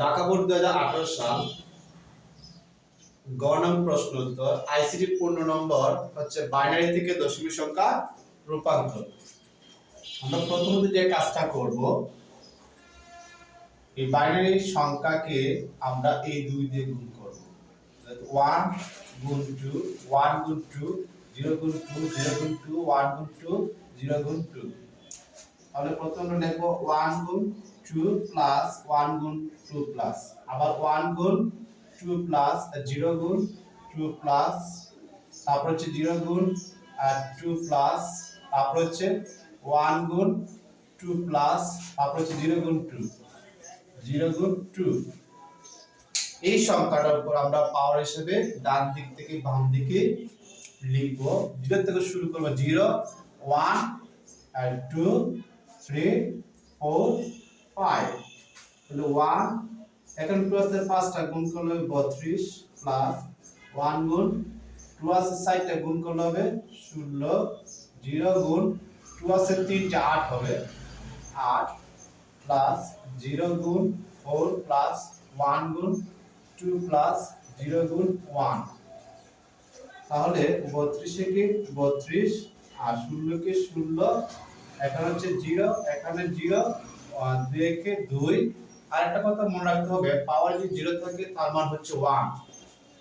Dhaka board দু হাজার আঠারো সাল গণন প্রশ্ন উত্তর, আইসিটি পূর্ণ নম্বর হচ্ছে বাইনারি থেকে দশমিক সংখ্যা রূপান্তর। আমরা প্রথমত যে কাজটা করব, এই বাইনারি সংখ্যাকে আমরা এই দুই দিয়ে গুণ করব। ওয়ান গুণ টু, ওয়ান গুণ টু, জিরো গুণ টু, জিরো গুণ টু, ওয়ান গুণ টু, জিরো গুণ টু। তাহলে প্রথমে লিখব ওয়ান গুণ টু প্লাস ওয়ান গুণ টু প্লাস আবার ওয়ান গুণ টু প্লাস জিরো গুণ টু প্লাস তারপর হচ্ছে জিরো গুণ টু প্লাস তারপর হচ্ছে ওয়ান গুণ টু প্লাস তারপর হচ্ছে জিরো গুণ টু জিরো গুণ টু এই সংখ্যাটার উপর আমরা পাওয়ার হিসেবে ডান দিক থেকে বাম দিকে লিখব। জিরো থেকে শুরু করব জিরো ওয়ান আর টু থ্রি ফোর ফাইভ তাহলে ওয়ান এখন টু পাঁচটা গুণ করলে হবে বত্রিশ প্লাস ওয়ান গুণ টু আছে সাইডটা গুণ করলে হবে ষোলো জিরো গুণ টু আছে তিনটা, আট হবে আট প্লাস জিরো গুণ ফোর প্লাস ওয়ান গুণ টু প্লাস জিরো গুণ ওয়ান তাহলে বত্রিশে কি বত্রিশ আর ষোলোকে ষোলো এখানে হচ্ছে জিরো, এখানে জিরো দুই একে দুই। আর একটা কথা মনে রাখতে হবে পাওয়ার যদি জিরো থাকে, তার মান হচ্ছে ওয়ান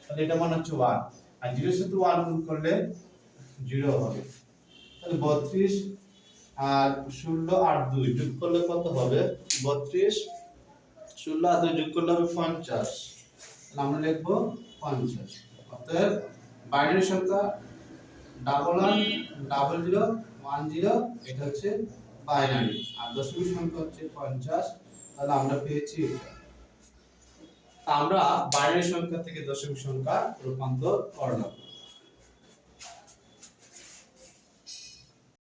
তাহলে এটা মান হচ্ছে ওয়ান আর জিরোর সাথে ওয়ান গুণ করলে জিরো হবে। তাহলে বত্রিশ আর ষোলো আর দুই যোগ করলে কত হবে? বত্রিশ, ষোলো আর দুই যোগ করলে হবে পঞ্চাশ। আমরা লিখব পঞ্চাশ। অতএব বাইনারি সংখ্যা double one double zero one zero এটা হচ্ছে বাইনারি আর দশমিক সংখ্যা হচ্ছে পঞ্চাশ। তাহলে আমরা পেয়েছি আমরা বাইনারি সংখ্যা থেকে দশমিক সংখ্যা রূপান্তর করলাম।